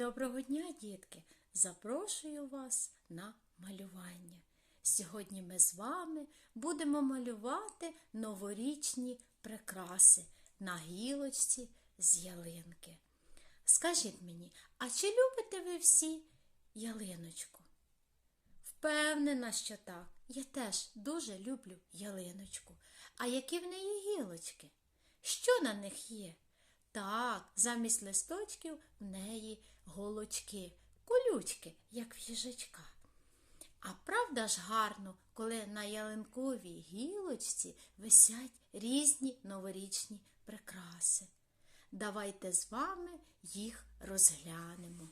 Доброго дня, дітки! Запрошую вас на малювання. Сьогодні ми з вами будемо малювати новорічні прикраси на гілочці з ялинки. Скажіть мені, а чи любите ви всі ялиночку? Впевнена, що так. Я теж дуже люблю ялиночку. А які в неї гілочки? Що на них є? Так, замість листочків в неї голочки, колючки, як в їжачка. А правда ж гарно, коли на ялинковій гілочці висять різні новорічні прикраси. Давайте з вами їх розглянемо.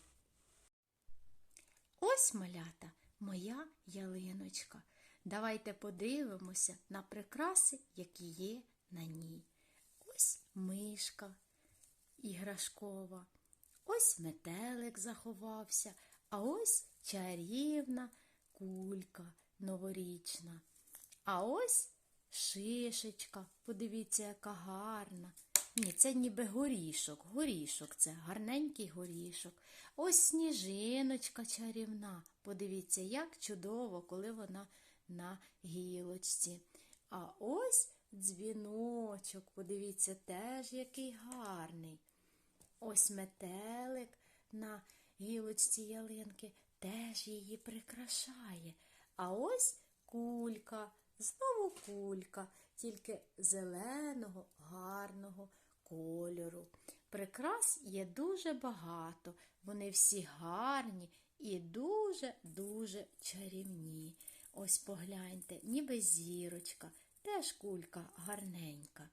Ось малята, моя ялиночка. Давайте подивимося на прикраси, які є на ній. Ось мишка іграшкова, ось метелик заховався, а ось чарівна кулька новорічна. А ось шишечка, подивіться, яка гарна. Ні, це ніби горішок, горішок це гарненький горішок. Ось сніжиночка чарівна. Подивіться, як чудово, коли вона на гілочці. А ось дзвіночок, подивіться, теж який гарний. Ось метелик на гілочці ялинки теж її прикрашає. А ось кулька, знову кулька, тільки зеленого, гарного кольору. Прикрас є дуже багато, вони всі гарні і дуже-дуже чарівні. Ось погляньте, ніби зірочка, теж кулька гарненька.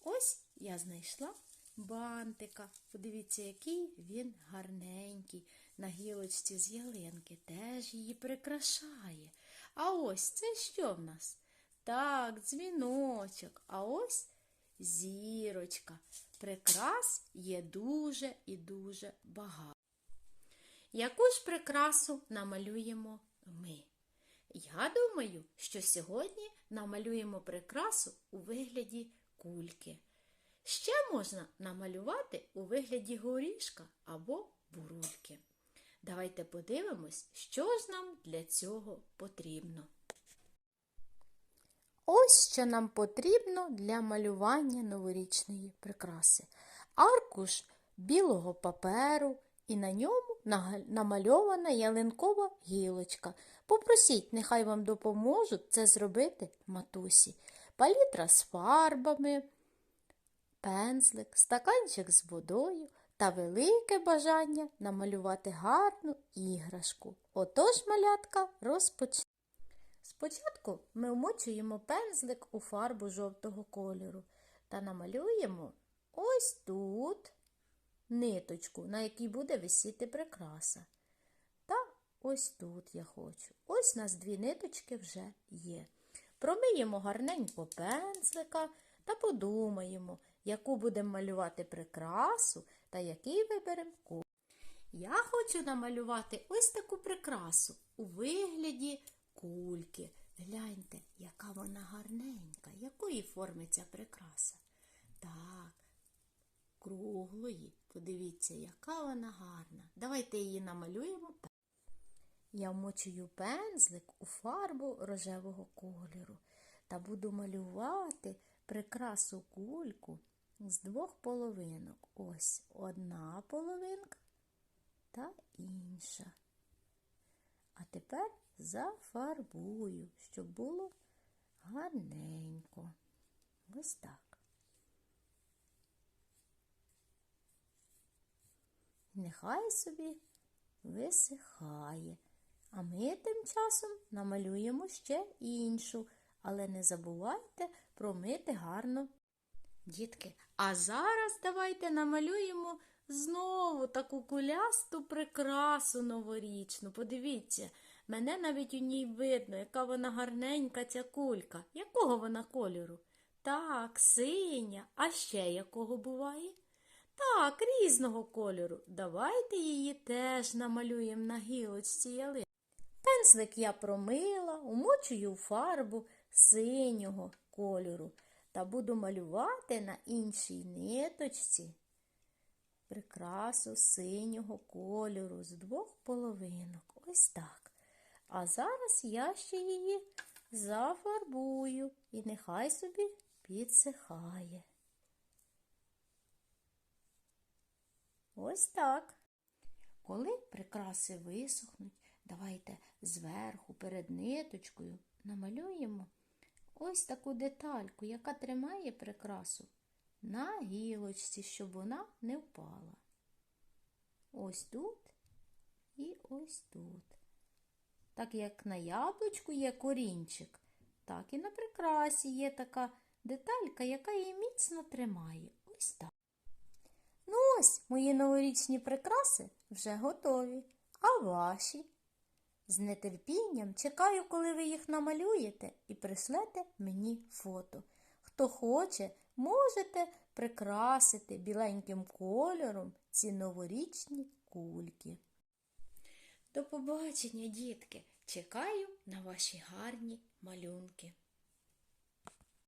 Ось я знайшла бантика. Подивіться, який він гарненький. На гілочці з ялинки теж її прикрашає. А ось це що в нас? Так, дзвіночок, а ось зірочка. Прикрас є дуже і дуже багато. Яку ж прикрасу намалюємо ми? Я думаю, що сьогодні намалюємо прикрасу у вигляді кульки. Ще можна намалювати у вигляді горішка або бурульки. Давайте подивимось, що ж нам для цього потрібно. Ось що нам потрібно для малювання новорічної прикраси. Аркуш білого паперу, і на ньому намальована ялинкова гілочка. Попросіть, нехай вам допоможуть це зробити матусі. Палітра з фарбами, пензлик, стаканчик з водою та велике бажання намалювати гарну іграшку. Отож, малятка, розпочнемо. Спочатку ми вмочуємо пензлик у фарбу жовтого кольору та намалюємо ось тут ниточку, на якій буде висіти прикраса. Та ось тут я хочу. Ось у нас дві ниточки вже є. Промиємо гарненько пензлика та подумаємо, яку будемо малювати прикрасу та який виберемо колір. Я хочу намалювати ось таку прикрасу у вигляді кульки. Гляньте, яка вона гарненька, якої форми ця прикраса. Так, круглої. Подивіться, яка вона гарна. Давайте її намалюємо. Я вмочую пензлик у фарбу рожевого кольору та буду малювати прикрасу кульку з двох половинок. Ось одна половинка та інша. А тепер зафарбую, щоб було гарненько. Ось так. Нехай собі висихає. А ми тим часом намалюємо ще іншу, але не забувайте промити гарно. Дітки, а зараз давайте намалюємо знову таку кулясту прикрасу новорічну. Подивіться, мене навіть у ній видно, яка вона гарненька ця кулька. Якого вона кольору? Так, синя, а ще якого буває? Так, різного кольору. Давайте її теж намалюємо на гілочці ялини. Пензлик я промила, умочую фарбу синього кольору та буду малювати на іншій ниточці прикрасу синього кольору з двох половинок. Ось так. А зараз я ще її зафарбую і нехай собі підсихає. Ось так. Коли прикраси висохнуть, давайте зверху перед ниточкою намалюємо ось таку детальку, яка тримає прикрасу на гілочці, щоб вона не впала. Ось тут і ось тут. Так як на яблучку є корінчик, так і на прикрасі є така деталька, яка її міцно тримає. Ось так. Ну ось мої новорічні прикраси вже готові. А ваші? З нетерпінням чекаю, коли ви їх намалюєте і прислете мені фото. Хто хоче, можете прикрасити біленьким кольором ці новорічні кульки. До побачення, дітки! Чекаю на ваші гарні малюнки.